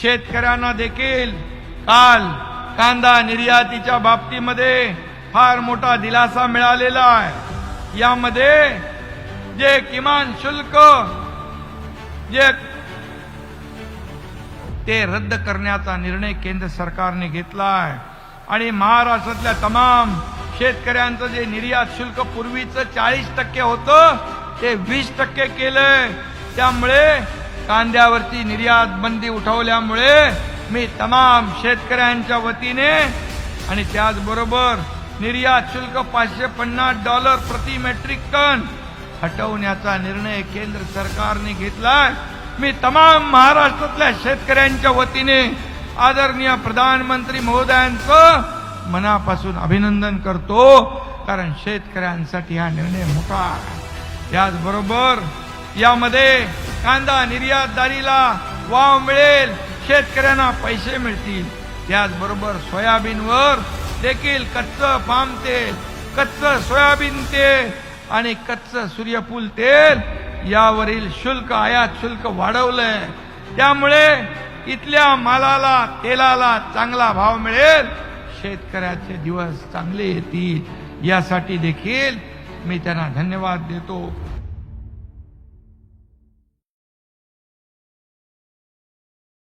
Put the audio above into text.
शेतकऱ्यांना देखील काल कांदा निर्यातीच्या बाबतीमध्ये फार मोठा दिलासा मिळालेला आहे. यामध्ये जे किमान शुल्क जे ते रद्द करण्याचा निर्णय केंद्र सरकारने घेतला आहे. आणि महाराष्ट्रातल्या तमाम शेतकऱ्यांचं जे निर्यात शुल्क पूर्वीचं चाळीस टक्के होतं ते वीस टक्के केलंय. त्यामुळे कांद्यावरची निर्यात बंदी उठवल्यामुळे मी तमाम शेतकऱ्यांच्या वतीने आणि त्याचबरोबर निर्यात शुल्क पाचशे पन्नास डॉलर प्रति मेट्रिक टन हटवण्याचा निर्णय केंद्र सरकारने घेतलाय. मी तमाम महाराष्ट्रातल्या शेतकऱ्यांच्या वतीने आदरणीय प्रधानमंत्री महोदयांचं मनापासून अभिनंदन करतो कारण शेतकऱ्यांसाठी हा निर्णय मोठा त्याचबरोबर यामध्ये कांदा निर्यातदारीला वाव मिळेल शेतकऱ्यांना पैसे मिळतील. त्याचबरोबर सोयाबीनवर देखील कच्चं पाम तेल कच्चं सोयाबीन तेल आणि कच्चं सूर्यफूल तेल यावरील शुल्क आयात शुल्क वाढवलंय. त्यामुळे इथल्या मालाला तेलाला चांगला भाव मिळेल. शेतकऱ्याचे दिवस चांगले येतील. यासाठी देखील मी त्यांना धन्यवाद देतो.